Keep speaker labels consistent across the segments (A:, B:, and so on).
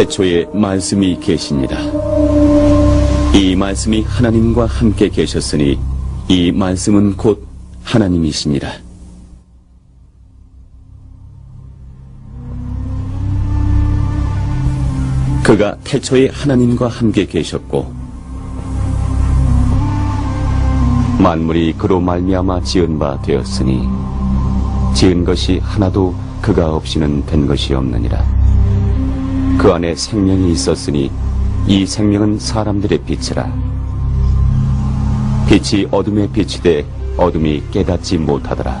A: 태초에 말씀이 계십니다. 이 말씀이 하나님과 함께 계셨으니 이 말씀은 곧 하나님이십니다. 그가 태초에 하나님과 함께 계셨고 만물이 그로 말미암아 지은 바 되었으니 지은 것이 하나도 그가 없이는 된 것이 없느니라. 그 안에 생명이 있었으니 이 생명은 사람들의 빛이라. 빛이 어둠에 비치되 어둠이 깨닫지 못하더라.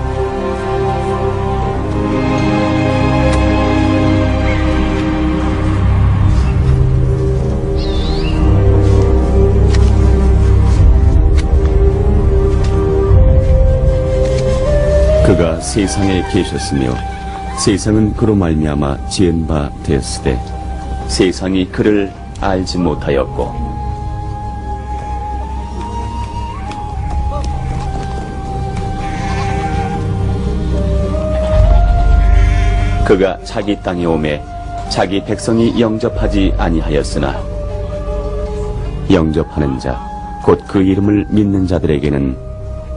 A: 그가 세상에 계셨으며 세상은 그로 말미암아 지은 바 되었으되 세상이 그를 알지 못하였고. 그가 자기 땅에 오매 자기 백성이 영접하지 아니하였으나 영접하는 자 곧 그 이름을 믿는 자들에게는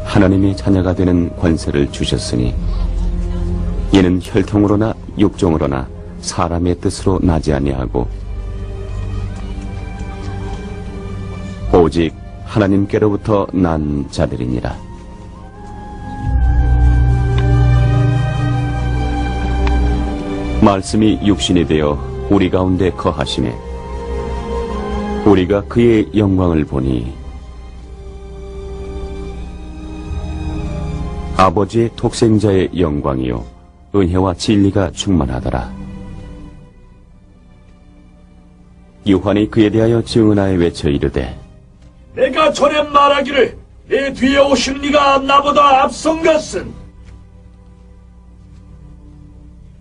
A: 하나님의 자녀가 되는 권세를 주셨으니 이는 혈통으로나 육종으로나 사람의 뜻으로 나지 아니하고 오직 하나님께로부터 난 자들이니라. 말씀이 육신이 되어 우리 가운데 거하심에 우리가 그의 영광을 보니 아버지의 독생자의 영광이요 은혜와 진리가 충만하더라. 요한이 그에 대하여 증언하여 외쳐 이르되
B: 내가 전에 말하기를 내 뒤에 오신 네가 나보다 앞선 것은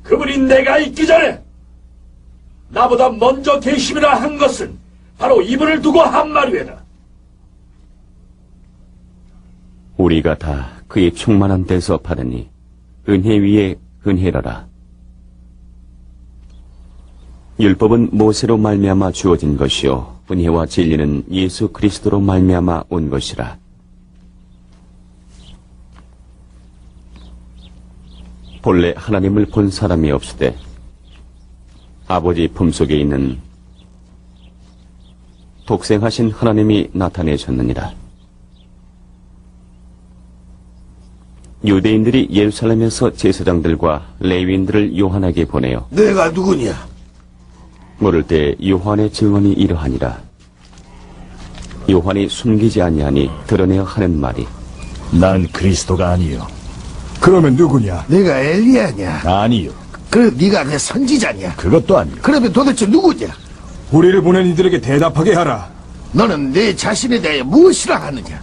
B: 그분이 내가 있기 전에 나보다 먼저 계심이라 한 것은 바로 이분을 두고 한 말이외다.
A: 우리가 다 그의 충만한 데서 받으니 은혜 위에 은혜라라. 율법은 모세로 말미암아 주어진 것이요 은혜와 진리는 예수 그리스도로 말미암아 온 것이라. 본래 하나님을 본 사람이 없으되 아버지 품속에 있는 독생하신 하나님이 나타내셨느니라. 유대인들이 예루살렘에서 제사장들과 레위인들을 요한에게 보내어
C: 내가 누구냐?
A: 물을 때 요한의 증언이 이러하니라. 요한이 숨기지 아니하니 드러내어 하는 말이
D: 난 그리스도가 아니요.
E: 그러면 누구냐?
C: 내가 엘리야냐?
D: 아니요.
C: 그래 네가 그 선지자냐?
D: 그것도 아니요.
C: 그러면 도대체 누구냐?
E: 우리를 보낸 이들에게 대답하게 하라.
C: 너는 내 자신에 대해 무엇이라 하느냐?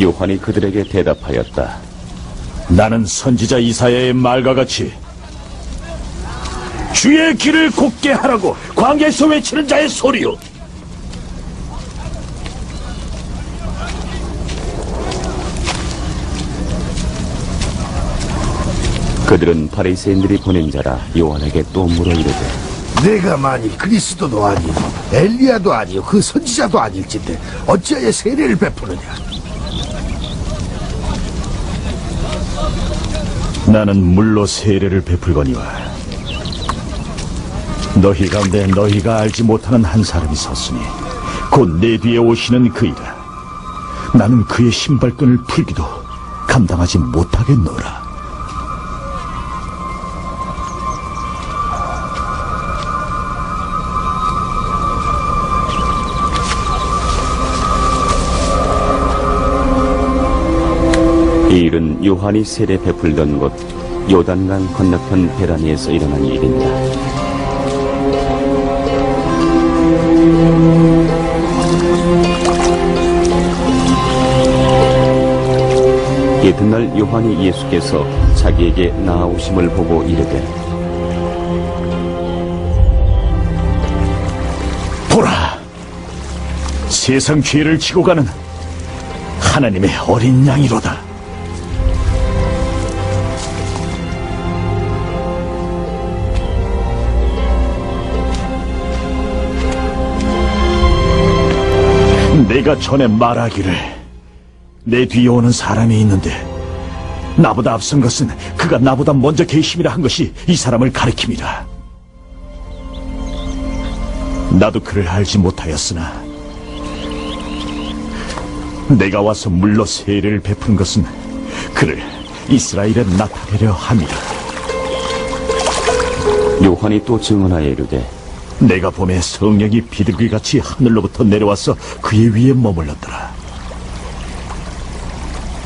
A: 요한이 그들에게 대답하였다.
D: 나는 선지자 이사야의 말과 같이 주의 길을 곱게 하라고 광야에서 외치는 자의 소리요.
A: 그들은 바리새인들이 보낸 자라 요한에게 또 물어 이르되
C: 내가 만일 그리스도도 아니요 엘리야도 아니요 그 선지자도 아닐진데 어찌하여 세례를 베푸느냐?
D: 나는 물로 세례를 베풀거니와 너희 가운데 너희가 알지 못하는 한 사람이 섰으니 곧 내 뒤에 오시는 그이라 나는 그의 신발끈을 풀기도 감당하지 못하겠노라.
A: 이 일은 요한이 세례 베풀던 곳 요단강 건너편 베라니에서 일어난 일입니다. 이튿날 요한이 예수께서 자기에게 나아오심을 보고 이르되
D: 보라! 세상 죄를 지고 가는 하나님의 어린 양이로다. 내가 전에 말하기를 내 뒤에 오는 사람이 있는데 나보다 앞선 것은 그가 나보다 먼저 계심이라 한 것이 이 사람을 가리킵니다. 나도 그를 알지 못하였으나 내가 와서 물로 세례를 베푸는 것은 그를 이스라엘에 나타내려 함이라.
A: 요한이 또 증언하여 이르되
D: 내가 봄에 성령이 비둘기같이 하늘로부터 내려와서 그의 위에 머물렀더라.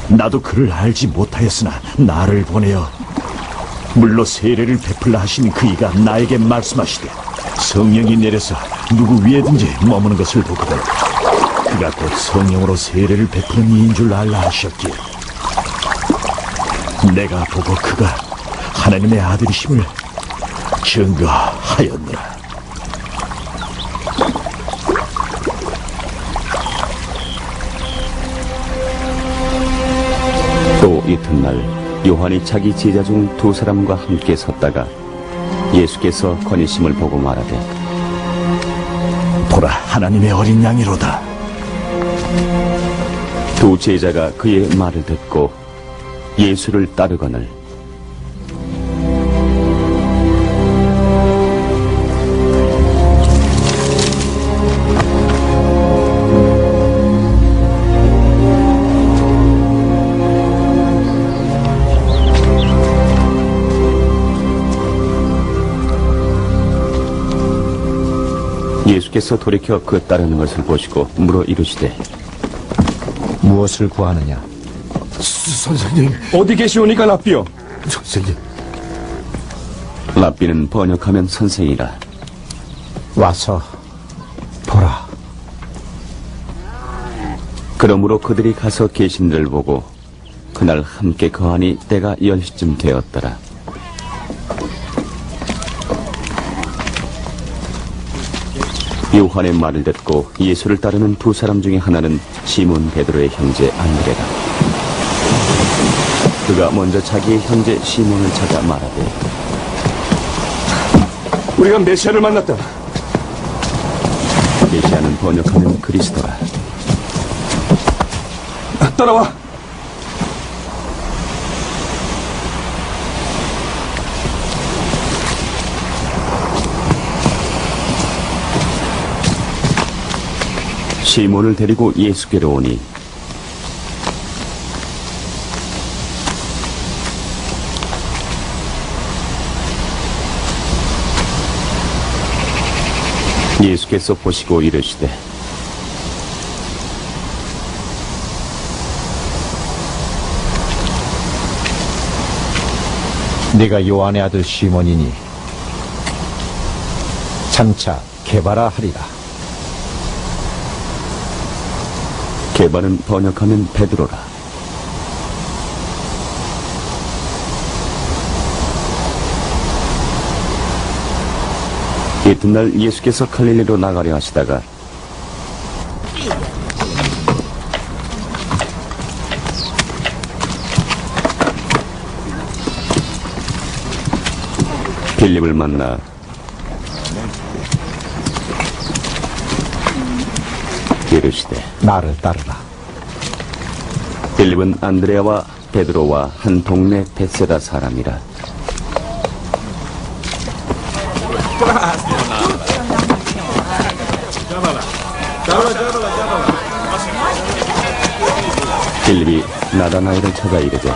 D: 나도 그를 알지 못하였으나 나를 보내어 물로 세례를 베풀라 하신 그이가 나에게 말씀하시되 성령이 내려서 누구 위에든지 머무는 것을 보거든 그가 곧 성령으로 세례를 베푸는 이인 줄 알라 하셨기에 내가 보고 그가 하나님의 아들이심을 증거하였노라.
A: 이튿날 요한이 자기 제자 중 두 사람과 함께 섰다가 예수께서 거니심을 보고 말하되
D: 보라 하나님의 어린 양이로다.
A: 두 제자가 그의 말을 듣고 예수를 따르거늘 예수께서 돌이켜 그 따르는 것을 보시고 물어 이르시되
F: 무엇을 구하느냐?
C: 선생님,
E: 어디 계시오니까 랍비요?
C: 선생님.
A: 랍비는 번역하면 선생이라
F: 와서 보라.
A: 그러므로 그들이 가서 계신 를 보고 그날 함께 거하니 때가 10시쯤 되었더라. 요한의 말을 듣고 예수를 따르는 두 사람 중에 하나는 시몬 베드로의 형제 안드레다. 그가 먼저 자기의 형제 시몬을 찾아 말하되
E: 우리가 메시아를 만났다.
A: 메시아는 번역하면 그리스도라.
E: 따라와.
A: 시몬을 데리고 예수께로 오니 예수께서 보시고 이르시되
F: 네가 요한의 아들 시몬이니 장차 개바라 하리라.
A: 개발은 번역하면 베드로라. 이튿날 예수께서 갈릴리로 나가려 하시다가 빌립을 만나 이르시되
F: 나를 따르라.
A: 빌립은 안드레아와 베드로와 한 동네 베세다 사람이라. 빌립이 나다나엘을 찾아 이르되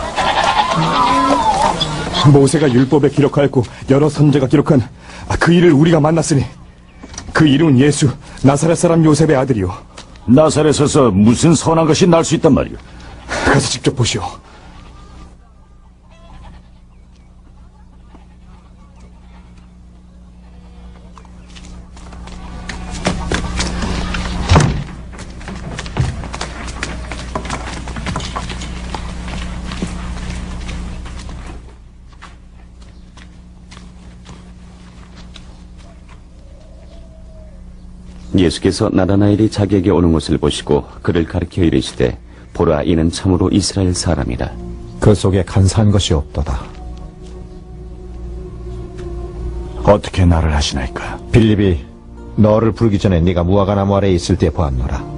E: 모세가 율법에 기록하였고 여러 선제가 기록한 아, 그 일을 우리가 만났으니 그 이름은 예수 나사렛 사람 요셉의 아들이요
D: 나사렛에서 무슨 선한 것이 날 수 있단 말이오.
E: 가서 직접 보시오
A: 예수께서 나다나엘이 자기에게 오는 것을 보시고 그를 가리켜 이르시되 보라 이는 참으로 이스라엘 사람이라
F: 그 속에 간사한 것이 없도다.
D: 어떻게 나를 하시나이까?
F: 빌립이 너를 부르기 전에 네가 무화과나무 아래에 있을 때 보았노라.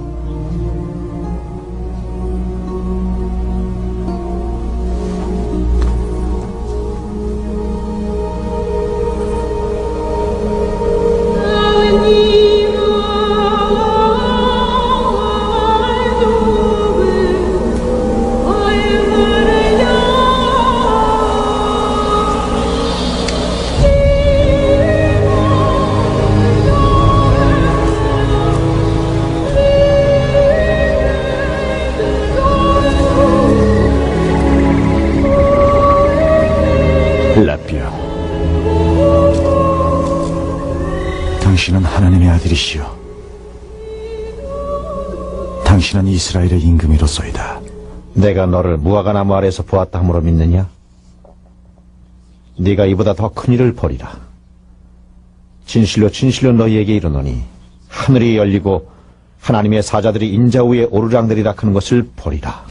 D: 당신은 이스라엘의 임금이로소이다.
F: 내가 너를 무화과나무 아래에서 보았다 함으로 믿느냐? 네가 이보다 더 큰 일을 벌이라. 진실로 진실로 너희에게 이르노니 하늘이 열리고 하나님의 사자들이 인자 위에 오르락내리락 하는 것을 보리라.